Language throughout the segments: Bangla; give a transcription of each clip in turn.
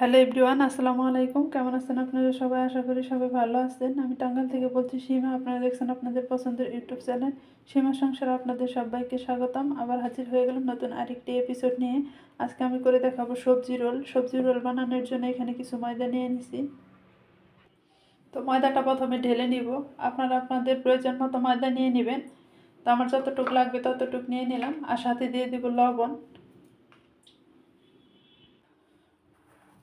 হ্যালো এভরিওয়ান, আসসালামু আলাইকুম। কেমন আছেন আপনারা সবাই? আশা করি সবাই ভালো আছেন। আমি টাঙ্গাল থেকে বলছি, সীমা, আপনারা দেখছেন আপনাদের পছন্দের ইউটিউব চ্যানেল। সীমা সংসারে আপনাদের সবাইকে স্বাগতম। আবার হাজির হয়ে গেলাম নতুন আরেকটি এপিসোড নিয়ে। আজকে আমি করে দেখাবো সবজি রোল। সবজি রোল বানানোর জন্য এখানে কিছু ময়দা নিয়ে নিছি। তো ময়দাটা প্রথমে ঢেলে নিব। আপনারা আপনাদের প্রয়োজন মতো ময়দা নিয়ে নেবেন। তো আমার যতটুকু লাগবে ততটুকু নিয়ে নিলাম। আর সাথে দিয়ে দিব লবণ।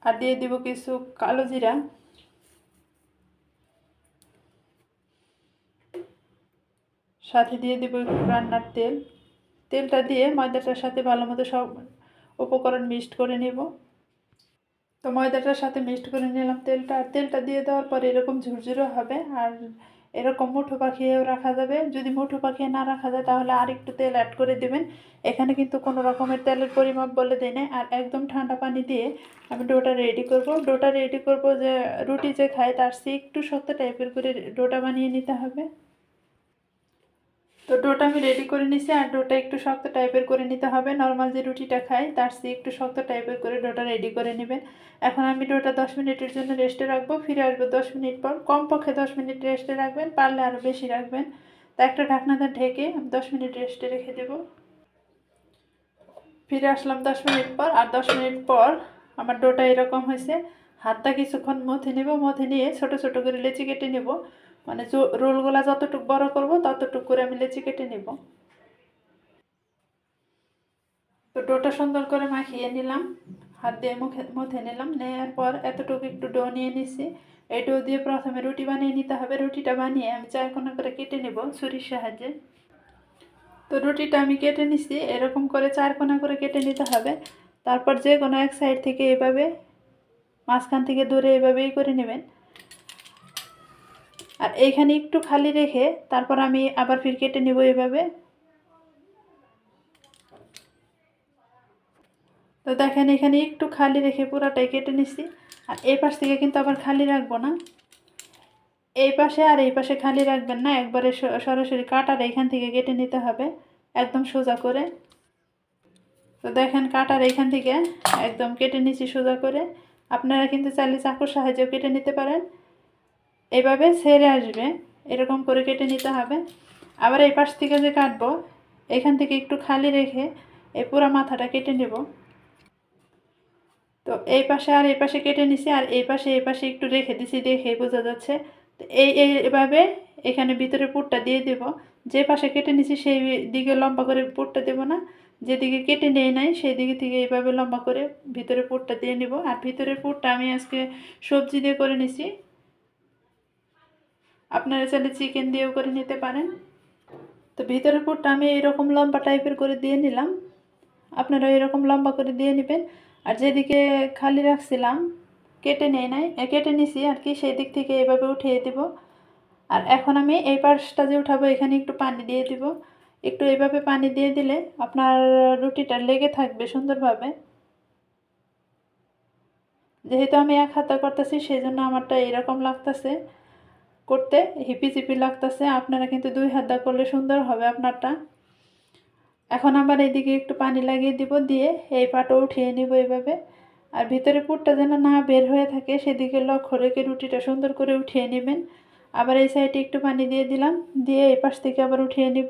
আর দিয়ে দিব কিছু কালো জিরা। সাথে দিয়ে দিব রান্নার তেল। তেলটা দিয়ে ময়দাটার সাথে ভালো মতো সব উপকরণ মিক্সড করে নেব। তো ময়দাটার সাথে মিক্সড করে নিলাম তেলটা। আর তেলটা দিয়ে দেওয়ার পরে এরকম ঝুরঝুরো হবে আর এরকম মুঠো পাখিয়েও রাখা যাবে। যদি মুঠো পাখিয়ে না রাখা যায়, তাহলে আর একটু তেল অ্যাড করে দেবেন। এখানে কিন্তু কোনো রকমের তেলের পরিমাপ বলে দেয় না আর একদম ঠান্ডা পানি দিয়ে আমি ডোটা রেডি করব। ডোটা রেডি করব যে রুটি যে খায়, তার সে একটু শক্ত টাইপের করে ডোটা বানিয়ে নিতে হবে। তো ডোটা আমি রেডি করে নিছি আর ডোটা একটু শক্ত টাইপের করে নিতে হবে। নর্মাল যে রুটিটা খাই, তার সে একটু শক্ত টাইপের করে ডোটা রেডি করে নেবেন। এখন আমি ডোটা দশ মিনিটের জন্য রেস্টে রাখব। ফিরে আসব দশ মিনিট পর। কমপক্ষে দশ মিনিট রেস্টে রাখবেন, পারলে আরও বেশি রাখবেন। তা একটা ঢাকনাটা ঢেকে আমি দশ মিনিট রেস্টে রেখে দেব। ফিরে আসলাম দশ মিনিট পর। আর দশ মিনিট পর আমার ডোটা এরকম হয়েছে। হাতটা কিছুক্ষণ মথে নেব, মথে নিয়ে ছোট ছোট করে লেচি কেটে নেব। মানে রোলগুলা যতটুকু বড় করব করে আমি লেচি কেটে নেব। তো ডোটা সুন্দর করে মাখিয়ে নিলাম, হাত দিয়ে মুখে, মথে নিলাম নেওয়ার পর এতটুকু একটু ডো নিয়ে নিছি। এই ডো দিয়ে প্রথমে রুটি বানিয়ে নিতে হবে, রুটিটা বানিয়ে আমি চার কোনা করে কেটে নেব ছুরির সাহায্যে। তো রুটিটা আমি কেটে নিছি, এরকম করে চার কোনা করে কেটে নিতে হবে। তারপর যে কোনো এক সাইড থেকে এভাবে, মাঝখান থেকে ধরে এভাবেই করে নেবেন। আর এইখানে একটু খালি রেখে তারপর আমি আবার ফির কেটে নেব এভাবে। তো দেখেন এখানে একটু খালি রেখে পুরাটাই কেটে নিছি। আর এই পাশ থেকে কিন্তু আবার খালি রাখব না। এই পাশে আর এই পাশে খালি রাখবেন না, একবারে সরাসরি কাটার এইখান থেকে কেটে নিতে হবে, একদম সোজা করে। তো দেখেন কাটার এইখান থেকে একদম কেটে নিছি সোজা করে। আপনারা কিন্তু চাইলে চাকুর সাহায্যেও কেটে নিতে পারেন। এভাবে ছেড়ে আসবে, এরকম করে কেটে নিতে হবে। আবার এই পাশ থেকে যে কাটবো, এখান থেকে একটু খালি রেখে এই পুরো মাথাটা কেটে নেব। তো এই পাশে আর এই পাশে কেটে নিছি, আর এই পাশে এই পাশে একটু রেখে দিছি দেখে বোঝা যাচ্ছে। তো এই এইভাবে এখানে ভিতরে পুরটা দিয়ে দেব। যে পাশে কেটে নিছি, সেই দিকে লম্বা করে পুরটা দেব না। যেদিকে কেটে নেই নাই সেই দিকে থেকে এইভাবে লম্বা করে ভিতরে পুরটা দিয়ে নেব। আর ভিতরের পুরটা আমি আজকে সবজি দিয়ে করে নিছি। আপনারা চাইলে চিকেন দিয়েও করে নিতে পারেন। তো ভিতরের পুরটা আমি এরকম লম্বা টাইপের করে দিয়ে নিলাম। আপনারা এরকম লম্বা করে দিয়ে নেবেন। আর যেদিকে খালি রাখছিলাম, কেটে নেই নাই কেটে নিছি আর কি, সেই দিক থেকে এভাবে উঠিয়ে দেব। আর এখন আমি এই পাশটা যে উঠাবো, এখানে একটু পানি দিয়ে দিব। একটু এইভাবে পানি দিয়ে দিলে আপনার রুটিটা লেগে থাকবে সুন্দরভাবে। যেহেতু আমি এক হাতে করতেছি সেই জন্য আমারটা এরকম লাগতেছে। করতে হিপি চিপি লাগতেছে, আপনারা কিন্তু দুই হাত দা করলে সুন্দর হবে আপনারটা। এখন আবার এইদিকে একটু পানি লাগিয়ে দিব, দিয়ে এই পাটও উঠিয়ে নিব এইভাবে। আর ভিতরে পুরটা যেন না বের হয়ে থাকে, সেদিকে লক্ষ্য রেখে রুটিটা সুন্দর করে উঠিয়ে নেবেন। আবার এই সাইডে একটু পানি দিয়ে দিলাম, দিয়ে এই পাশ থেকে আবার উঠিয়ে নিব।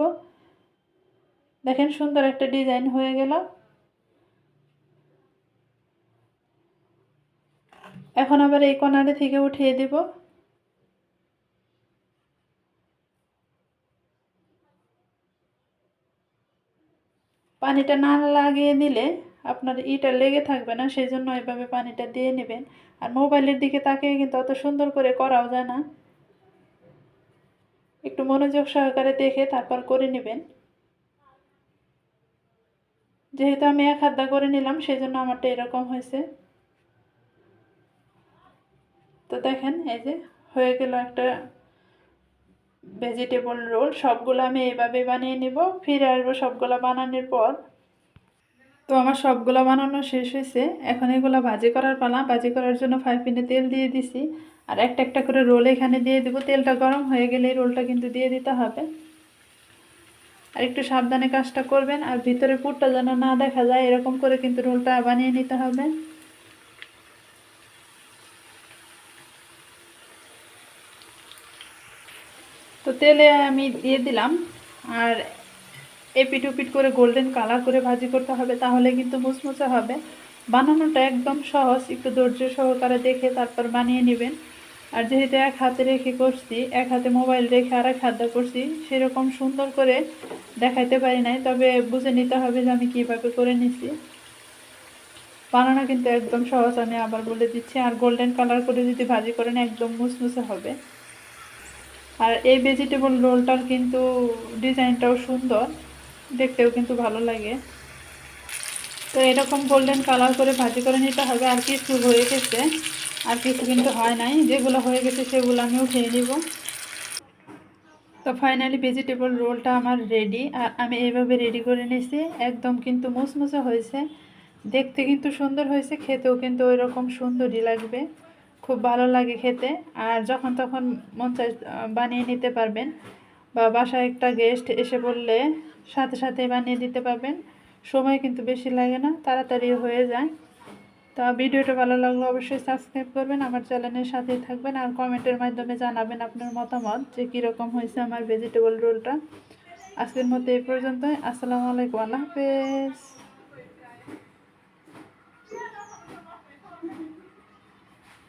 দেখেন সুন্দর একটা ডিজাইন হয়ে গেল। এখন আবার এই কোনারে থেকে উঠিয়ে দিব। পানিটা না লাগিয়ে দিলে আপনার ইটা লেগে থাকবে না সেই জন্য এভাবে পানিটা দিয়ে নেবেন। আর মোবাইলের দিকে তাকিয়ে কিন্তু অত সুন্দর করে করাও যায় না। একটু মনোযোগ সহকারে দেখে তারপর করে নেবেন। যেহেতু আমি এক হাত করে নিলাম সেই জন্য আমারটা এরকম হয়েছে। তো দেখেন, এই যে হয়ে গেল একটা ভেজিটেবল রোল সবগুলো আমি এইভাবে বানিয়ে নেব, ফিরে আসব সবগুলো বানানোর পর। তো আমার সবগুলো বানানো শেষ হয়েছে। এখন এগুলো ভাজি করার পালা। ভাজি করার জন্য ফ্রাই প্যানে তেল দিয়ে দিছি। আর একটা একটা করে রোল এখানে দিয়ে দেবো। তেলটা গরম হয়ে গেলে রোলটা কিন্তু দিয়ে দিতে হবে। আর একটু সাবধানে কাজটা করবেন। আর ভিতরে পুরটা যেন না দেখা যায়, এরকম করে কিন্তু রোলটা বানিয়ে নিতে হবে। তেলে আমি দিয়ে দিলাম। আর এপিট উপিট করে গোল্ডেন কালার করে ভাজি করতে হবে, তাহলে কিন্তু মুচমুচে হবে। বানানোটা একদম সহজ, একটু ধৈর্য সহকারে দেখে তারপর বানিয়ে নেবেন। আর যেহেতু এক হাতে রেখে করছি, এক হাতে মোবাইল রেখে আর এক হাতে করছি, সেরকম সুন্দর করে দেখাইতে পারি নাই, তবে বুঝে নিতে হবে যে আমি কীভাবে করে নিছি। বানানো কিন্তু একদম সহজ, আমি আবার বলে দিচ্ছি। আর গোল্ডেন কালার করে যদি ভাজি করেন, একদম মুসমুসে হবে। আর এই ভেজিটেবল রোলটার কিন্তু ডিজাইনটাও সুন্দর, দেখতেও কিন্তু ভালো লাগে। তো এরকম গোল্ডেন কালার করে ভাজি করে নিতে হবে, আর কিছু হয়ে গেছে, আর কিছু কিন্তু হয় নাই, যেগুলো হয়ে গেছে সেগুলো আমি উঠিয়ে নিব। তো ফাইনালি ভেজিটেবল রোলটা আমার রেডি আর আমি এইভাবে রেডি করে নিয়েছি, একদম কিন্তু মুসমুসে হয়েছে। দেখতে কিন্তু সুন্দর হয়েছে, খেতেও কিন্তু ওই রকম সুন্দরই লাগবে। খুব ভালো লাগে খেতে। আর যখন তখন মন আহ, বানিয়ে নিতে পারবেন। বা বাসায় একটা গেস্ট এসে বললে সাথে সাথে বানিয়ে দিতে পারবেন। সময় কিন্তু বেশি লাগে না তাড়াতাড়ি হয়ে যায়। তা ভিডিওটা ভালো লাগলে অবশ্যই সাবস্ক্রাইব করবেন আমার চ্যানেলের সাথেই থাকবেন। আর কমেন্টের মাধ্যমে জানাবেন আপনার মতামত যে কীরকম হয়েছে আমার ভেজিটেবল রোলটা আজকের মতো এই পর্যন্তই। আসসালামু আলাইকুম আল্লাহ হাফেজ।